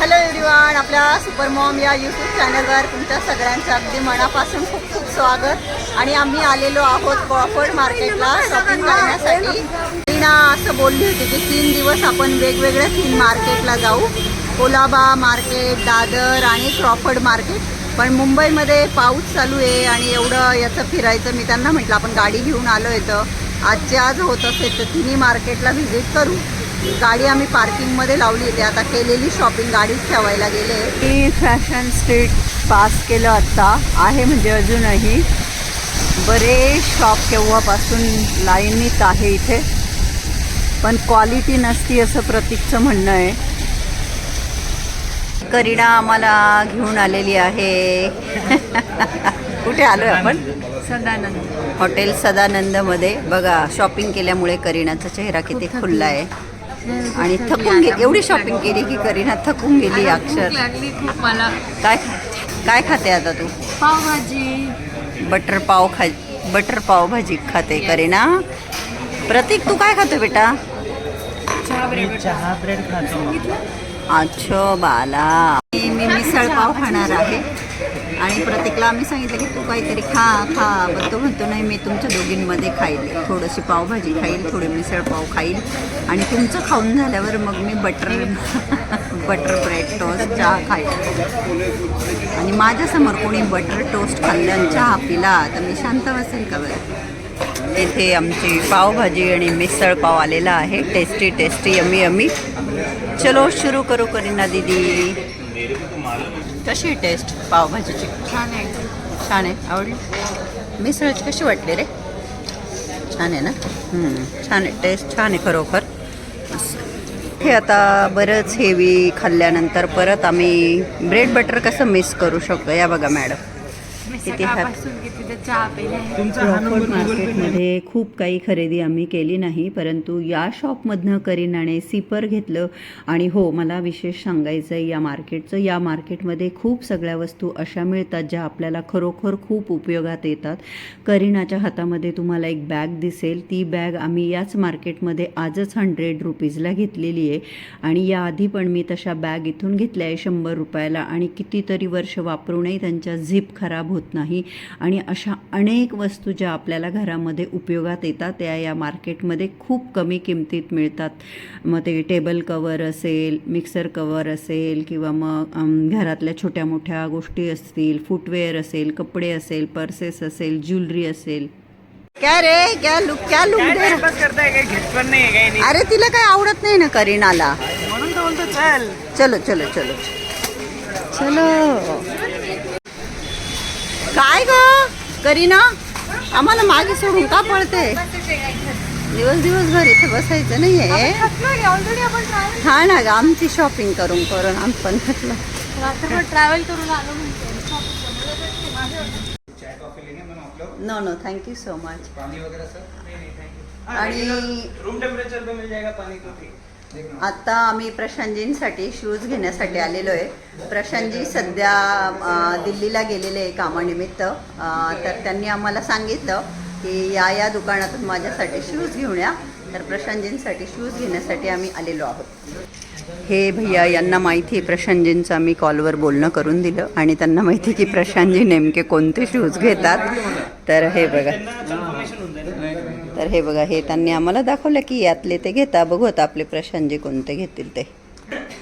Hello everyone आपल्या super mom या YouTube चॅनलवर तुमच्या सगळ्यांचं अगदी मनापासून खूप खूप स्वागत. आणि आम्ही आलेलो आहोत कॉफर्ड मार्केटला शॉपिंग करण्यासाठी. मीना असं बोलली होती की तीन दिवस आपण वेगवेगळ्या तीन मार्केटला जाऊ. कोलाबा मार्केट दादर आणि क्रॉफर्ड मार्केट पण मुंबईमध्ये पाऊस चालू आहे आणि एवढं याचं फिरायचं मी त्यांना म्हटलं आपण गाडी घेऊन आलो येतं आजचे आज होत असेल तर तिन्ही मार्केटला व्हिजिट करू. गाडी आम्ही पार्किंगमध्ये लावली होती. आता केलेली शॉपिंग गाडीच ठेवायला गेले. मी फॅशन स्ट्रीट पास केलं आत्ता. आहे म्हणजे अजूनही. बरेच शॉप केव्हापासून लाईनीत आहे इथे. पण क्वालिटी नसती असं प्रतीकचं म्हणणं आहे. करीना आम्हाला घेऊन आलेली आहे. कुठे आलोय आपण? सदानंद. हॉटेल सदानंदमध्ये. बघा शॉपिंग केल्यामुळे करीनाचा चेहरा किती खुलला आहे. आणि थकून गे एवढी शॉपिंग केली की करीना थकून गेली अक्षर. लागली खूप मला. काय काय खाते आता तू? पावभाजी. बटर पाव खा बटर पावभाजी खाते करीना. प्रतीक तू काय खातो बेटा? चहा ब्रेड खातो. अच्छा बाला. मी मिसळ पाव खाणार आहे. आणि प्रत्येकला आम्ही सांगितलं की तू काहीतरी खा खा. पण तो म्हणतो नाही मी तुमच्या दोघींमध्ये खाईल. थोडीशी पावभाजी खाईल थोडी मिसळ पाव खाईल. आणि तुमचं खाऊन झाल्यावर मग मी बटर बटर ब्रेड टोस्ट चहा खाईल. आणि माझ्यासमोर कोणी बटर टोस्ट खाल्लं आणि चहा पिला तर मी शांत बसेल का बरं? येथे आमची पावभाजी आणि मिसळ पाव आलेला आहे. Tasty tasty yummy yummy. चलो सुरू करू करीना दीदी. कशी टेस्ट पावभाजीची? छान आहे. छान आहे? आवडली? मिसळची कशी वाटली रे? छान आहे ना? छान आहे. टेस्ट छान आहे खरोखर. हे आता बरंच हेवी खाल्ल्यानंतर परत आम्ही ब्रेड बटर कसं मिस करू शकतो? या बघा मॅडम हा मार्केटमध्ये खूप काही खरेदी आम्ही केली नाही परंतु या शॉपमधनं करीनाने सिपर घेतलं. आणि हो मला विशेष सांगायचं आहे या मार्केटचं या मार्केटमध्ये खूप सगळ्या वस्तू अशा मिळतात ज्या आपल्याला खरोखर खूप उपयोगात येतात. करीनाच्या हातामध्ये तुम्हाला एक बॅग दिसेल. ती बॅग आम्ही याच मार्केटमध्ये आजच हंड्रेड रुपीजला घेतलेली आहे. आणि याआधी पण मी तशा बॅग इथून घेतल्या आहे शंभर रुपयाला. आणि कितीतरी वर्ष वापरूनही त्यांच्या झिप खराब होत नाही. आणि अशा अनेक वस्तू ज्या आपल्याला घरामध्ये उपयोगात येतात त्या या मार्केटमध्ये खूप कमी किमतीत मिळतात. मग ते टेबल कवर असेल मिक्सर कवर असेल किंवा मग घरातल्या छोट्या मोठ्या गोष्टी असतील फुटवेअर असेल कपडे असेल पर्सेस असेल ज्वेलरी असेल. काय रे? क्या लुक क्या लुक दे? नाही. अरे तिला काय आवडत नाही ना करीनाला. म्हणून तर बोलतो चल. चलो चलो चलो. चलो. काय ग? करीना आम्हाला मागे सोडून का पळते? दिवस दिवसभर इथे बसायचं नाहीये. ऑलरेडी आपण ट्रॅव्हल हा ना ग आमची शॉपिंग करून करून आम्ही पण थकलो. ट्रॅव्हल करून आलो म्हणते. No no thank you so much आणि रूम टेम्परेचर पे मिल जाएगा पानी तो आत्ता आता आम्ही प्रशांतजींसाठी शूज घेण्यासाठी आलेलो आहे. प्रशांतजी सध्या दिल्लीला गेलेले आहे कामानिमित्त. तर त्यांनी आम्हाला सांगितलं की या या दुकानातून माझ्यासाठी शूज घेऊन या. तर प्रशांतजींसाठी शूज घेण्यासाठी आम्ही आलेलो आहोत. हे भैया यांना माहिती आहे प्रशांतजींचं आम्ही कॉलवर बोलणं करून दिलं. आणि त्यांना माहिती आहे की प्रशांतजी नेमके कोणते शूज घेतात. तर हे बघा. तर हे बघा हे त्यांनी आम्हाला दाखवलं की यातले ते घेता. बघू आता आपले प्रशांत जे कोणते घेतील ते.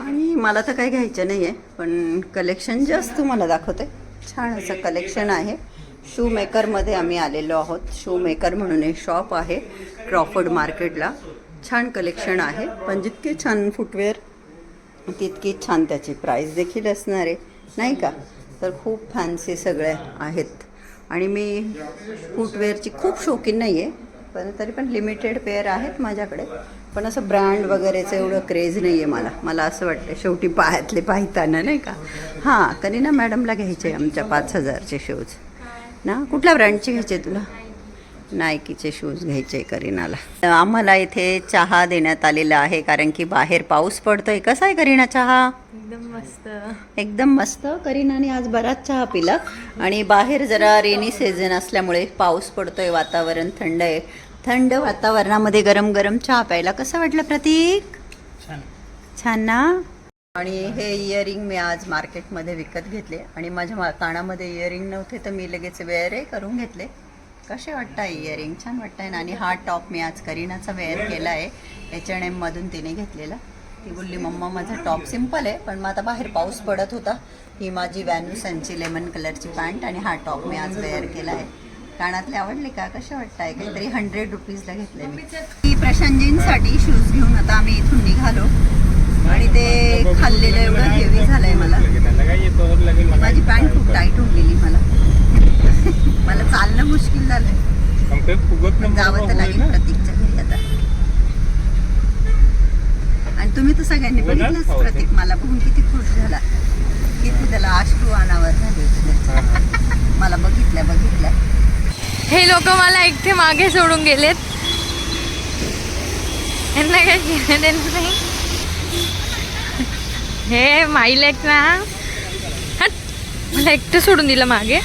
आणि मला तर काही घ्यायचं नाही आहे पण कलेक्शन जास्त तुम्हाला दाखवते. छान असं कलेक्शन आहे. शू मेकरमध्ये आम्ही आलेलो आहोत. शू मेकर म्हणून एक शॉप आहे क्रॉफर्ड मार्केटला छान कलेक्शन आहे पण जितके छान फुटवेअर तितकी छान त्याची प्राईस देखील असणार आहे. नाही का? तर खूप फॅन्सी सगळे आहेत. आणि मी फुटवेअरची खूप शौकीन नाही आहे पण तरी पण लिमिटेड पेअर आहेत माझ्याकडे. पण असं ब्रँड वगैरेचं एवढं क्रेज नाही आहे मला. मला असं वाटतं शेवटी पायातले पाहताना नाही का? हां करीना मॅडमला घ्यायचे आमच्या पाच हजारचे शूज ना कुठल्या ब्रँडचे घ्यायचे तुला? नायकीचे शूज घ्यायचे करीनाला. आम्हाला इथे चहा देण्यात आलेला आहे कारण की बाहेर पाऊस पडतोय. कसा आहे करीना चहा? एकदम मस्त. एकदम मस्त. करीनाने आज बराच चहा पिला. आणि बाहेर जरा रेनी सीझन असल्यामुळे पाऊस पडतोय वातावरण थंड आहे. थंड वातावरणामध्ये गरम गरम चहा प्यायला कसं वाटलं प्रतीक? छान. छान ना? आणि हे इयरिंग मी आज मार्केटमध्ये विकत घेतले. आणि माझ्या कानामध्ये इयरिंग नव्हते तर मी लगेच वेअरही करून घेतले. कसे वाटतं इयरिंग छान वाटतंय ना? आणि हा टॉप मी आज करीनाचा वेअर केला आहे. एच एन एममधून तिने घेतलेला. ती बोलली मम्मा माझा टॉप सिंपल आहे पण मग आता बाहेर पाऊस पडत होता. ही माझी व्हॅन्युसनची लेमन कलरची पॅन्ट आणि हा टॉप मी आज वेअर केला आहे. कानातले आवडले का? कसे वाटताय? काहीतरी हंड्रेड रुपीजला घेतले मी. प्रशांतजींसाठी शूज घेऊन आता आम्ही इथून निघालो. आणि ते खाल्लेलं एवढं हेवी झालंय मला. माझी पॅन्ट खूप टाईट होऊन गेली मला. मला चालणं मुश्किल झालंय. जावं तर लागेल प्रतीकच्या घरी आता. आणि तुम्ही तर सगळ्यांनी बघितलंच प्रतीक. मला बघून किती खुश झाला. किती त्याला अश्रू अनावर झाले. मला बघितल्या बघितल्या. हे लोक मला एकटे मागे सोडून गेलेत. यांना काय घेणं देणं नाही. हे माईल आहेत ना. हट मला एकटं सोडून दिलं मागे.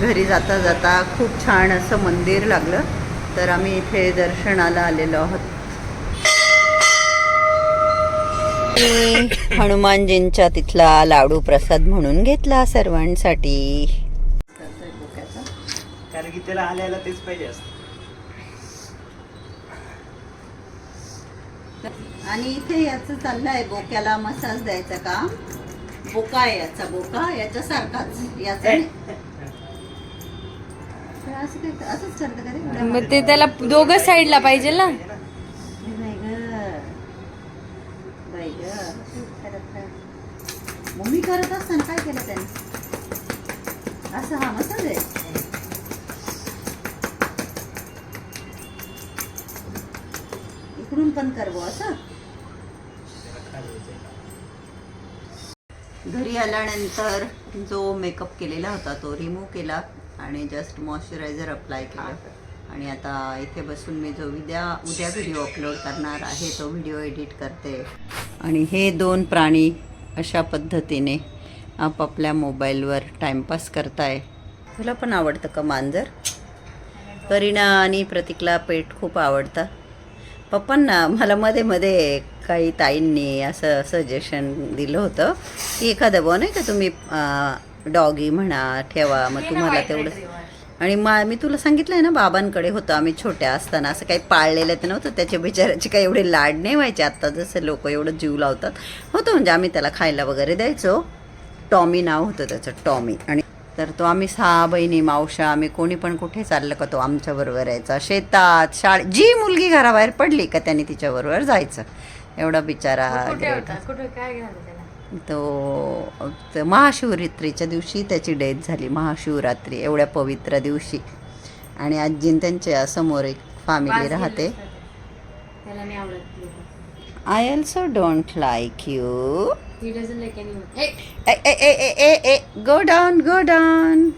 घरी जाता जाता खूप छान असं मंदिर लागलं. तर आम्ही इथे दर्शनाला आलेलो आहोत. हनुमानजींच्या तिथला लाडू प्रसाद म्हणून घेतला सर्वांसाठी. कारण की त्याला आल्याला तेच पाहिजे असतं. आणि इथे याचं चाललंय बोक्याला मसाज द्यायचं काम. बोका आहे याचा बोका याच्यासारखाच. याचा असं काय असंच करतं का रे? उड्या मग ते त्याला दोघं साईडला पाहिजे ना? हे बाई गं. बाई गं. करत काय? मम्मी करत असताना काय केलं त्याने? असं हा मसाज आहे इकडून पण करवो असं. घरी आल्यानंतर जो मेकअप केलेला होता तो रिमूव्ह केला. आणि जस्ट मॉइश्चरायझर अप्लाय केलं. आणि आता इथे बसून मी जो उद्या उद्या व्हिडिओ अपलोड करणार आहे तो व्हिडिओ एडिट करते. आणि हे दोन प्राणी अशा पद्धतीने आपापल्या मोबाईलवर टाईमपास करताय. तुला पण आवडतं का मांजर? करीना आणि प्रतीकला पेट खूप आवडतं. पप्पांना मला मध्ये मध्ये काही ताईंनी असं सजेशन दिलं होतं की एखादं बुवा नाही का तुम्ही डॉगी म्हणा ठेवा मग तुम्हाला तेवढं. आणि मा मी तुला सांगितलं आहे ना बाबांकडे होतं आम्ही छोट्या असताना असं काही पाळलेलं तर नव्हतं त्याच्या बिचाराचे काही एवढे लाड नाही व्हायचे. आत्ता जसं लोक एवढं जीव लावतात. होतं म्हणजे आम्ही त्याला खायला वगैरे द्यायचो. टॉमी नाव होतं त्याचं टॉमी. आणि तर तो आम्ही सहा बहिणी मावशा आम्ही कोणी पण कुठे चाललं का तो आमच्याबरोबर यायचा. शेतात शाळे जी मुलगी घराबाहेर पडली का त्याने तिच्याबरोबर जायचं. एवढा बिचारा तो महाशिवरात्रीच्या दिवशी त्याची डेथ झाली महाशिवरात्री एवढ्या पवित्र दिवशी. आणि आजीन त्यांच्यासमोर एक फॅमिली राहते. I also don't like you go down go down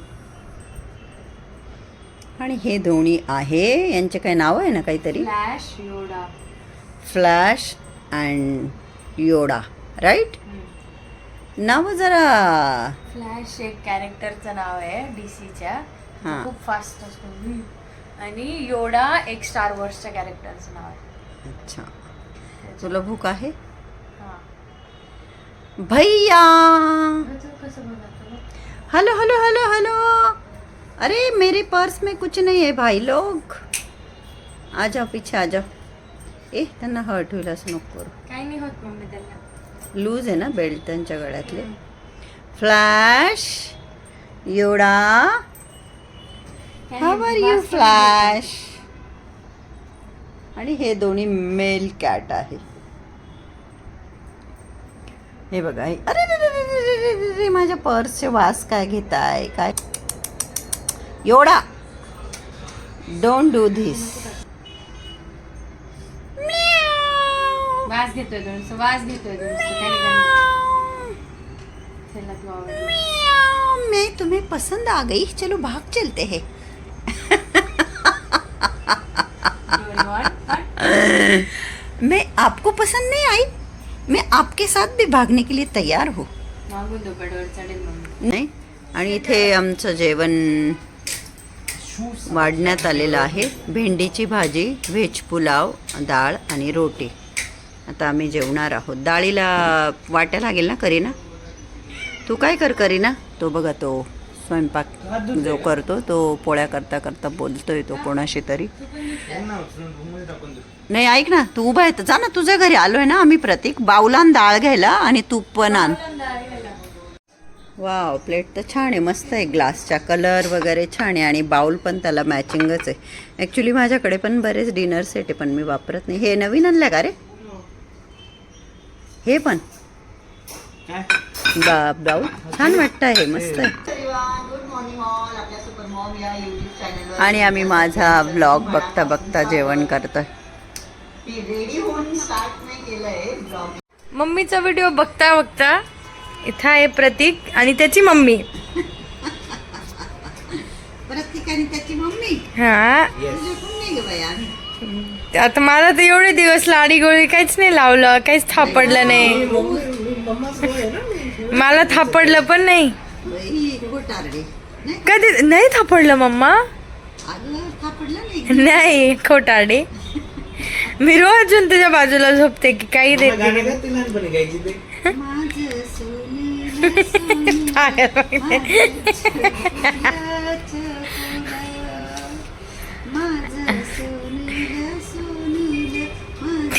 आणि हे दोन्ही आहे. यांचे काय नाव आहे ना काहीतरी? Flash Yoda. Flash and Yoda right नाव जरा. फ्लॅश एक कॅरेक्टरचं नाव आहे डीसीच्या हां. खूप फास्ट असतो. हम्म. आणि योडा एक स्टार वॉर्सच्या कॅरेक्टरचं नाव आहे. अच्छा. तुला भूक आहे? हां. भैया. तो कसं बनवतो बघ. Hello hello hello hello. अरे मेरे पर्स में कुछ नहीं है भाई लोग. आ जाओ पीछे आ जाओ. ए त्यांना हर्ट होईल असं नको करू. काही नाही होत मम्मी त्यांना. लूज आहे ना बेल्ट त्यांच्या गळ्यातले. Flash! Yoda how are you Flash? आणि हे दोन्ही मेल कॅट आहे. हे बघा हे अरे रे माझ्या पर्सचे वास काय घेताय? काय? योडा डोंट डू धिस वास घेतोय वास घेतोय मैं तुम्हें पसंद आ गई. चलो भाग चलते हैं? मैं आपको पसंद नहीं आई. मैं आपके साथ भी भागने के लिए तैयार हूँ. नाही. आणि इथे आमचं जेवण वाढण्यात आलेलं आहे. भेंडीची भाजी व्हेज पुलाव डाळ आणि रोटी. आता आम्ही जेवणार आहोत. डाळीला वाट्या लागेल ना करीना? तू काय कर करीना? तो बघा तो स्वयंपाक जो करतो तो पोळ्या करता करता बोलतोय तो कोणाशी तरी. नाही ऐक ना तू उभा आहे जा ना तुझ्या घरी आलोय ना आम्ही प्रतीक. बाऊलान डाळ घ्यायला आणि तूप पण आण. वाव प्लेट तर छान आहे मस्त आहे. ग्लासचा कलर वगैरे छान आहे आणि बाऊल पण त्याला मॅचिंगच आहे. ॲक्च्युली माझ्याकडे पण बरेच डिनर सेट आहे पण मी वापरत नाही. हे नवीन आणलं का रे? हे पण. काय? बा बाउल छान वाटतं आहे मस्त आहे. आणि आम्ही माझा ब्लॉग बघता बघता जेवण करतोय. रेडी होऊन स्टार्ट नाही केलंय ब्लॉग मम्मीचा व्हिडिओ बघता बघता इथं आहे प्रतीक आणि त्याची मम्मी. प्रत्येक आणि त्याची मम्मी? हा. आता मला तर एवढे दिवस लाडी गोळी काहीच नाही लावलं काहीच थापडलं नाही. मला थापडलं पण नाही. कधी नाही थापडलं मम्मा? नाही खोटाडे मी रोज अजून त्याच्या बाजूला झोपते की काही देत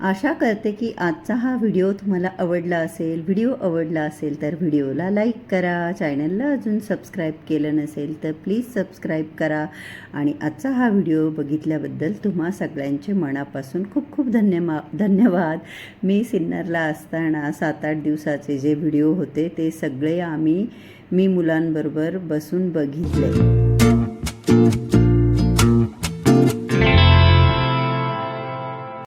आशा करते की आजचा हा व्हिडिओ तुम्हाला आवडला असेल व्हिडिओ आवडला असेल तर व्हिडिओला लाईक करा चॅनलला अजून सबस्क्राईब केलं नसेल तर प्लीज सबस्क्राईब करा. आणि आजचा हा व्हिडिओ बघितल्याबद्दल तुम्हा सगळ्यांचे मनापासून खूप खूप धन्यमा धन्यवाद. मी सिन्नरला असताना सात आठ दिवसाचे जे व्हिडिओ होते ते सगळे आम्ही मी मुलांबरोबर बसून बघितले.